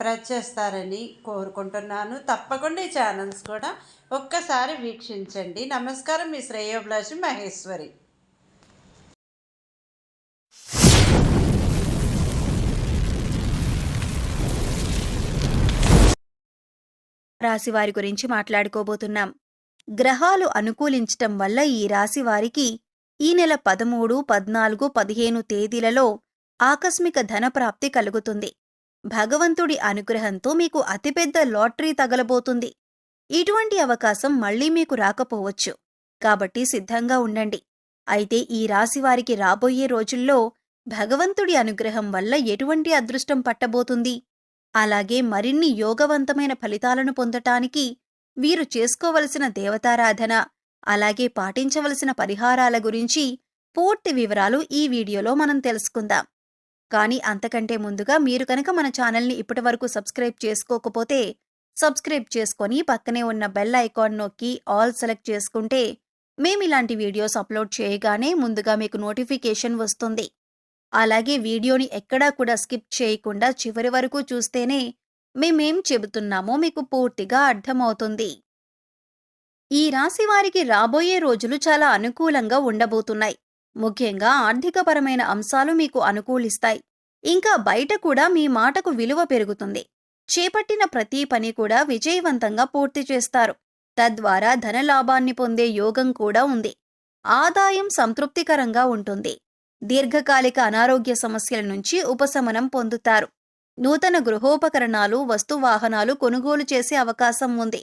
Press చేస్తారని కోరుకుంటున్నాను. తప్పకుండా ఈ ఛానల్స్ కూడా ఒక్కసారి వీక్షించండి. నమస్కారం మీ శ్రేయోభిలాషి మహేశ్వరి. రాశి వారి గురించి మాట్లాడుకోబోతున్నాం. గ్రహాలు అనుకూలించటం వల్ల ఈ రాశి వారికి ఈ నెల పదమూడు పద్నాలుగు పదిహేను తేదీలలో ఆకస్మిక ధనప్రాప్తి కలుగుతుంది. భగవంతుడి అనుగ్రహంతో మీకు అతిపెద్ద లాటరీ తగలబోతుంది. ఇటువంటి అవకాశం మళ్ళీ మీకు రాకపోవచ్చు. కాబట్టి సిద్ధంగా ఉండండి. అయితే ఈ రాశివారికి రాబోయే రోజుల్లో భగవంతుడి అనుగ్రహం వల్ల ఎటువంటి అదృష్టం పట్టబోతుంది? అలాగే మరిన్ని యోగవంతమైన ఫలితాలను పొందటానికి వీరు చేసుకోవలసిన దేవతారాధన అలాగే పాటించవలసిన పరిహారాల గురించి పూర్తి వివరాలు ఈ వీడియోలో మనం తెలుసుకుందాం. కానీ అంతకంటే ముందుగా మీరు కనుక మన ఛానల్ని ఇప్పటివరకు సబ్స్క్రైబ్ చేసుకోకపోతే సబ్స్క్రైబ్ చేసుకొని పక్కనే ఉన్న బెల్ ఐకాన్ నొక్కి ఆల్ సెలెక్ట్ చేసుకుంటే మేమిలాంటి వీడియోస్ అప్లోడ్ చేయగానే ముందుగా మీకు నోటిఫికేషన్ వస్తుంది. అలాగే వీడియోని ఎక్కడా కూడా స్కిప్ చేయకుండా చివరి వరకు చూస్తేనే మేమేం చెబుతున్నామో మీకు పూర్తిగా అర్థమవుతుంది. ఈ రాశి వారికి రాబోయే రోజులు చాలా అనుకూలంగా ఉండబోతున్నాయి. ముఖ్యంగా ఆర్థికపరమైన అంశాలు మీకు అనుకూలిస్తాయి. ఇంకా బయట కూడా మీ మాటకు విలువ పెరుగుతుంది. చేపట్టిన ప్రతి పని కూడా విజయవంతంగా పూర్తి చేస్తారు. తద్వారా ధనలాభాన్ని పొందే యోగం కూడా ఉంది. ఆదాయం సంతృప్తికరంగా ఉంటుంది. దీర్ఘకాలిక అనారోగ్య సమస్యల నుంచి ఉపశమనం పొందుతారు. నూతన గృహోపకరణాలు వస్తువాహనాలు కొనుగోలు చేసే అవకాశం ఉంది.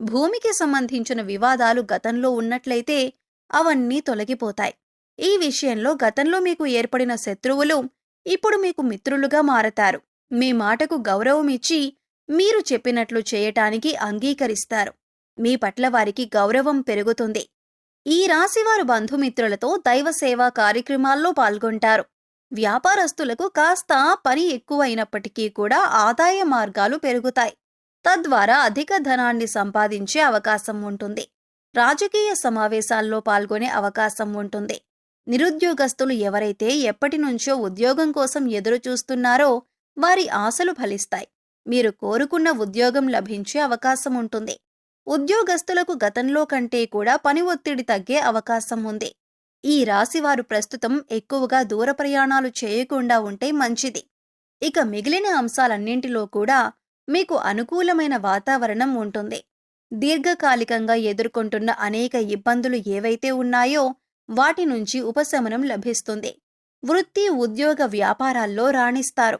భూమికి సంబంధించిన వివాదాలు గతంలో ఉన్నట్లయితే అవన్నీ తొలగిపోతాయి. ఈ విషయంలో గతంలో మీకు ఏర్పడిన శత్రువులు ఇప్పుడు మీకు మిత్రులుగా మారతారు. మీ మాటకు గౌరవం ఇచ్చి మీరు చెప్పినట్లు చేయటానికి అంగీకరిస్తారు. మీ పట్ల వారికి గౌరవం పెరుగుతుంది. ఈ రాశివారు బంధుమిత్రులతో దైవ సేవా కార్యక్రమాల్లో పాల్గొంటారు. వ్యాపారస్తులకు కాస్త పని ఎక్కువైనప్పటికీ కూడా ఆదాయ మార్గాలు పెరుగుతాయి. తద్వారా అధిక ధనాన్ని సంపాదించే అవకాశం ఉంటుంది. రాజకీయ సమావేశాల్లో పాల్గొనే అవకాశం ఉంటుంది. నిరుద్యోగస్తులు ఎవరైతే ఎప్పటి నుంచో ఉద్యోగం కోసం ఎదురు చూస్తున్నారో వారి ఆశలు ఫలిస్తాయి. మీరు కోరుకున్న ఉద్యోగం లభించే అవకాశం ఉంటుంది. ఉద్యోగస్తులకు గతంలో కంటే కూడా పని ఒత్తిడి తగ్గే అవకాశం ఉంది. ఈ రాశివారు ప్రస్తుతం ఎక్కువగా దూర ప్రయాణాలు చేయకుండా ఉంటే మంచిది. ఇక మిగిలిన అంశాలన్నింటిలో కూడా మీకు అనుకూలమైన వాతావరణం ఉంటుంది. దీర్ఘకాలికంగా ఎదుర్కొంటున్న అనేక ఇబ్బందులు ఏవైతే ఉన్నాయో వాటి నుంచి ఉపశమనం లభిస్తుంది. వృత్తి ఉద్యోగ వ్యాపారాల్లో రాణిస్తారు.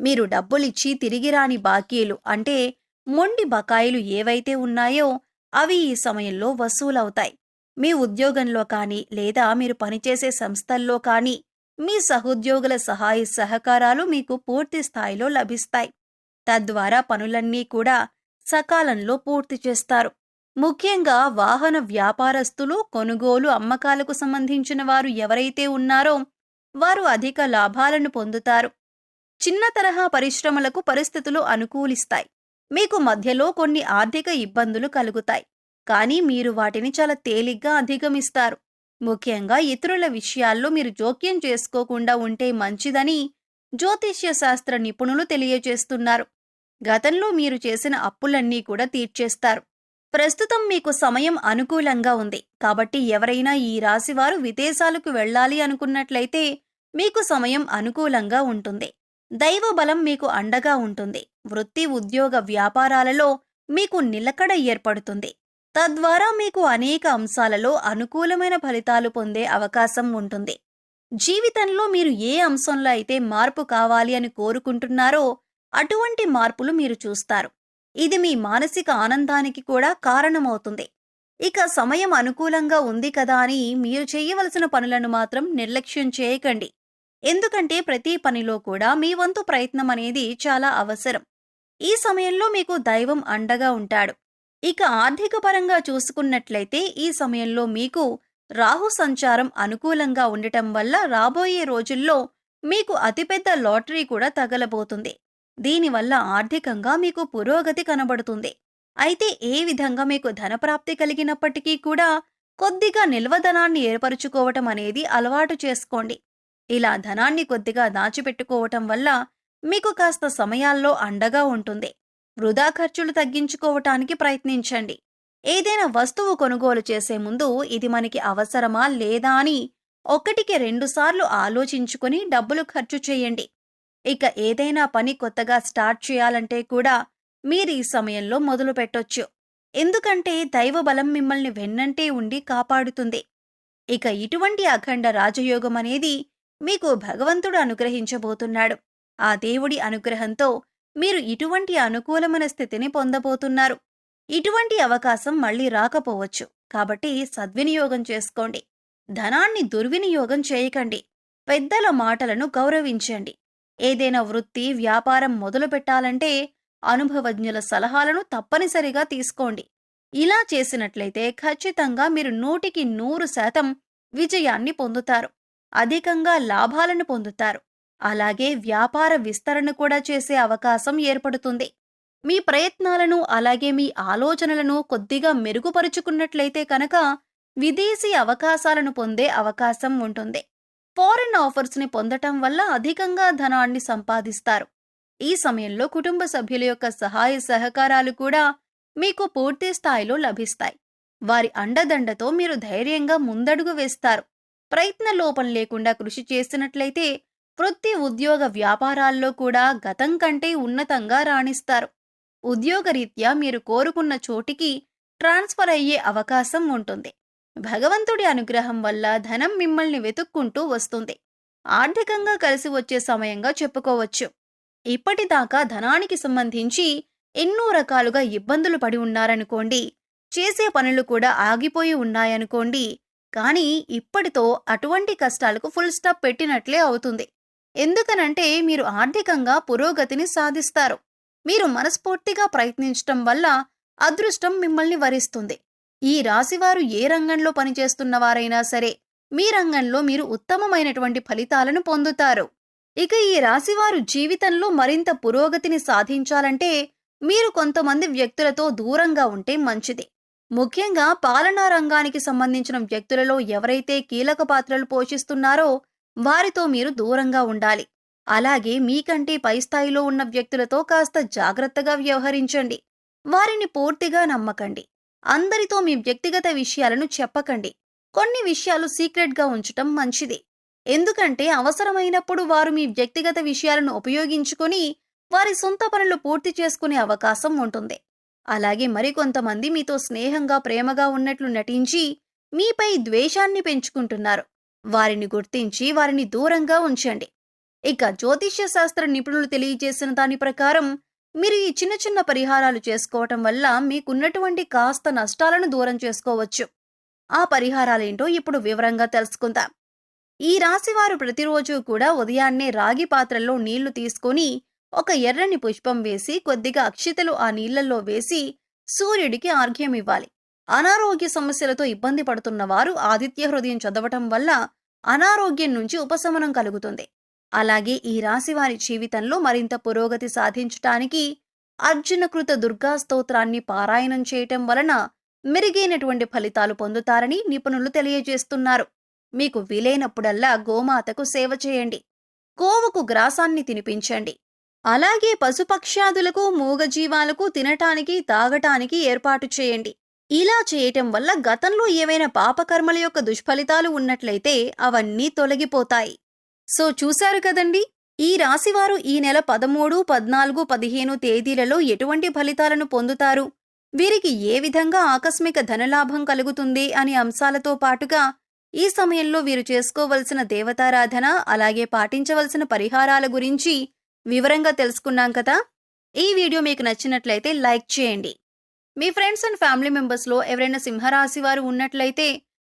మీరు డబ్బులిచ్చి తిరిగి రాని బాకీలు అంటే మొండి బకాయిలు ఏవైతే ఉన్నాయో అవి ఈ సమయంలో వసూలవుతాయి. మీ ఉద్యోగంలో కానీ లేదా మీరు పనిచేసే సంస్థల్లో కానీ మీ సహోద్యోగుల సహాయ సహకారాలు మీకు పూర్తి స్థాయిలో లభిస్తాయి. తద్వారా పనులన్నీ కూడా సకాలంలో పూర్తి చేస్తారు. ముఖ్యంగా వాహన వ్యాపారస్తులు కొనుగోలు అమ్మకాలకు సంబంధించిన వారు ఎవరైతే ఉన్నారో వారు అధిక లాభాలను పొందుతారు. చిన్న తరహా పరిశ్రమలకు పరిస్థితులు అనుకూలిస్తాయి. మీకు మధ్యలో కొన్ని ఆర్థిక ఇబ్బందులు కలుగుతాయి. కానీ మీరు వాటిని చాలా తేలిగ్గా అధిగమిస్తారు. ముఖ్యంగా ఇతరుల విషయాల్లో మీరు జోక్యం చేసుకోకుండా ఉంటే మంచిదని జ్యోతిష్య శాస్త్ర నిపుణులు తెలియజేస్తున్నారు. గతంలో మీరు చేసిన అప్పులన్నీ కూడా తీర్చేస్తారు. ప్రస్తుతం మీకు సమయం అనుకూలంగా ఉంది. కాబట్టి ఎవరైనా ఈ రాశివారు విదేశాలకు వెళ్ళాలి అనుకున్నట్లయితే మీకు సమయం అనుకూలంగా ఉంటుంది. దైవ బలం మీకు అండగా ఉంటుంది. వృత్తి ఉద్యోగ వ్యాపారాలలో మీకు నిలకడ ఏర్పడుతుంది. తద్వారా మీకు అనేక అంశాలలో అనుకూలమైన ఫలితాలు పొందే అవకాశం ఉంటుంది. జీవితంలో మీరు ఏ అంశంలో అయితే మార్పు కావాలి అని కోరుకుంటున్నారో అటువంటి మార్పులు మీరు చూస్తారు. ఇది మీ మానసిక ఆనందానికి కూడా కారణమవుతుంది. ఇక సమయం అనుకూలంగా ఉంది కదా అని మీరు చేయవలసిన పనులను మాత్రం నిర్లక్ష్యం చేయకండి. ఎందుకంటే ప్రతి పనిలో కూడా మీ వంతు ప్రయత్నం అనేది చాలా అవసరం. ఈ సమయంలో మీకు దైవం అండగా ఉంటాడు. ఇక ఆర్థిక పరంగా చూసుకున్నట్లయితే ఈ సమయంలో మీకు రాహు సంచారం అనుకూలంగా ఉండటం వల్ల రాబోయే రోజుల్లో మీకు అతిపెద్ద లాటరీ కూడా తగలబోతుంది. దీనివల్ల ఆర్థికంగా మీకు పురోగతి కనబడుతుంది. అయితే ఏ విధంగా మీకు ధనప్రాప్తి కలిగినప్పటికీ కూడా కొద్దిగా నిల్వధనాన్ని ఏర్పరుచుకోవటం అనేది అలవాటు చేసుకోండి. ఇలా ధనాన్ని కొద్దిగా దాచిపెట్టుకోవటం వల్ల మీకు కాస్త సమయాల్లో అండగా ఉంటుంది. వృధా ఖర్చులు తగ్గించుకోవటానికి ప్రయత్నించండి. ఏదైనా వస్తువు కొనుగోలు చేసే ముందు ఇది మనకి అవసరమా లేదా అని ఒకటికి రెండుసార్లు ఆలోచించుకొని డబ్బులు ఖర్చు చేయండి. ఇక ఏదైనా పని కొత్తగా స్టార్ట్ చేయాలంటే కూడా మీరు ఈ సమయంలో మొదలు పెట్టొచ్చు. ఎందుకంటే దైవబలం మిమ్మల్ని వెన్నంటే ఉండి కాపాడుతుంది. ఇక ఇటువంటి అఖండ రాజయోగం అనేది మీకు భగవంతుడు అనుగ్రహించబోతున్నాడు. ఆ దేవుడి అనుగ్రహంతో మీరు ఇటువంటి అనుకూలమైన స్థితిని పొందబోతున్నారు. ఇటువంటి అవకాశం మళ్ళీ రాకపోవచ్చు. కాబట్టి సద్వినియోగం చేసుకోండి. ధనాన్ని దుర్వినియోగం చేయకండి. పెద్దల మాటలను గౌరవించండి. ఏదైనా వృత్తి వ్యాపారం మొదలు పెట్టాలంటే అనుభవజ్ఞుల సలహాలను తప్పనిసరిగా తీసుకోండి. ఇలా చేసినట్లయితే ఖచ్చితంగా మీరు నూటికి నూరు శాతం విజయాన్ని పొందుతారు. అధికంగా లాభాలను పొందుతారు. అలాగే వ్యాపార విస్తరణ కూడా చేసే అవకాశం ఏర్పడుతుంది. మీ ప్రయత్నాలను అలాగే మీ ఆలోచనలను కొద్దిగా మెరుగుపరుచుకున్నట్లయితే కనుక విదేశీ అవకాశాలను పొందే అవకాశం ఉంటుంది. ఫారెన్ ఆఫర్స్ని పొందటం వల్ల అధికంగా ధనాన్ని సంపాదిస్తారు. ఈ సమయంలో కుటుంబ సభ్యుల యొక్క సహాయ సహకారాలు కూడా మీకు పూర్తి స్థాయిలో లభిస్తాయి. వారి అండదండతో మీరు ధైర్యంగా ముందడుగు వేస్తారు. ప్రయత్న లోపం లేకుండా కృషి చేసినట్లయితే వృత్తి ఉద్యోగ వ్యాపారాల్లో కూడా గతం కంటే ఉన్నతంగా రాణిస్తారు. ఉద్యోగరీత్యా మీరు కోరుకున్న చోటికి ట్రాన్స్ఫర్ అయ్యే అవకాశం ఉంటుంది. భగవంతుడి అనుగ్రహం వల్ల ధనం మిమ్మల్ని వెతుక్కుంటూ వస్తుంది. ఆర్థికంగా కలిసి వచ్చే సమయంగా చెప్పుకోవచ్చు. ఇప్పటిదాకా ధనానికి సంబంధించి ఎన్నో రకాలుగా ఇబ్బందులు పడి ఉన్నారనుకోండి చేసే పనులు కూడా ఆగిపోయి ఉన్నాయనుకోండి కానీ ఇప్పటితో అటువంటి కష్టాలకు ఫుల్ స్టాప్ పెట్టినట్లే అవుతుంది. ఎందుకనంటే మీరు ఆర్థికంగా పురోగతిని సాధిస్తారు. మీరు మనస్ఫూర్తిగా ప్రయత్నించటం వల్ల అదృష్టం మిమ్మల్ని వరిస్తుంది. ఈ రాశివారు ఏ రంగంలో పనిచేస్తున్న వారైనా సరే మీ రంగంలో మీరు ఉత్తమమైనటువంటి ఫలితాలను పొందుతారు. ఇక ఈ రాశివారు జీవితంలో మరింత పురోగతిని సాధించాలంటే మీరు కొంతమంది వ్యక్తులతో దూరంగా ఉంటే మంచిది. ముఖ్యంగా పాలనా రంగానికి సంబంధించిన వ్యక్తులలో ఎవరైతే కీలక పాత్రలు పోషిస్తున్నారో వారితో మీరు దూరంగా ఉండాలి. అలాగే మీకంటే పై స్థాయిలో ఉన్న వ్యక్తులతో కాస్త జాగ్రత్తగా వ్యవహరించండి. వారిని పూర్తిగా నమ్మకండి. అందరితో మీ వ్యక్తిగత విషయాలను చెప్పకండి. కొన్ని విషయాలు సీక్రెట్గా ఉంచటం మంచిది. ఎందుకంటే అవసరమైనప్పుడు వారు మీ వ్యక్తిగత విషయాలను ఉపయోగించుకొని వారి సొంత పనులు పూర్తి చేసుకునే అవకాశం ఉంటుంది. అలాగే మరికొంతమంది మీతో స్నేహంగా ప్రేమగా ఉన్నట్లు నటించి మీపై ద్వేషాన్ని పెంచుకుంటున్నారు. వారిని గుర్తించి వారిని దూరంగా ఉంచండి. ఇక జ్యోతిష్య శాస్త్ర నిపుణులు తెలియజేసిన దాని ప్రకారం మీరు ఈ చిన్న చిన్న పరిహారాలు చేసుకోవటం వల్ల మీకున్నటువంటి కాస్త నష్టాలను దూరం చేసుకోవచ్చు. ఆ పరిహారాలేంటో ఇప్పుడు వివరంగా తెలుసుకుందాం. ఈ రాశివారు ప్రతిరోజు కూడా ఉదయాన్నే రాగి పాత్రల్లో నీళ్ళు తీసుకొని ఒక ఎర్రని పుష్పం వేసి కొద్దిగా అక్షితలు ఆ నీళ్ళలో వేసి సూర్యుడికి ఆర్ఘ్యం ఇవ్వాలి. అనారోగ్య సమస్యలతో ఇబ్బంది పడుతున్న వారు ఆదిత్య హృదయం చదవటం వల్ల అనారోగ్యం నుంచి ఉపశమనం కలుగుతుంది. అలాగే ఈ రాశి వారి జీవితంలో మరింత పురోగతి సాధించటానికి అర్జునకృత దుర్గా స్తోత్రాన్ని పారాయణం చేయటం వలన మెరుగైనటువంటి ఫలితాలు పొందుతారని నిపుణులు తెలియజేస్తున్నారు. మీకు వీలైనప్పుడల్లా గోమాతకు సేవ చేయండి. గోవుకు గ్రాసాన్ని తినిపించండి. అలాగే పశుపక్ష్యాదులకు మూగజీవాలకు తినటానికి తాగటానికి ఏర్పాటు చేయండి. ఇలా చేయటం వల్ల గతంలో ఏవైనా పాపకర్మల యొక్క దుష్ఫలితాలు ఉన్నట్లయితే అవన్నీ తొలగిపోతాయి. సో చూశారు కదండి ఈ రాశివారు ఈ నెల పదమూడు పద్నాలుగు పదిహేను తేదీలలో ఎటువంటి ఫలితాలను పొందుతారు? వీరికి ఏ విధంగా ఆకస్మిక ధనలాభం కలుగుతుంది అనే అంశాలతో పాటుగా ఈ సమయంలో వీరు చేసుకోవలసిన దేవతారాధన అలాగే పాటించవలసిన పరిహారాల గురించి వివరంగా తెలుసుకున్నాం కదా? ఈ వీడియో మీకు నచ్చినట్లయితే లైక్ చేయండి. మీ ఫ్రెండ్స్ అండ్ ఫ్యామిలీ మెంబర్స్లో ఎవరైనా సింహరాశి వారు ఉన్నట్లయితే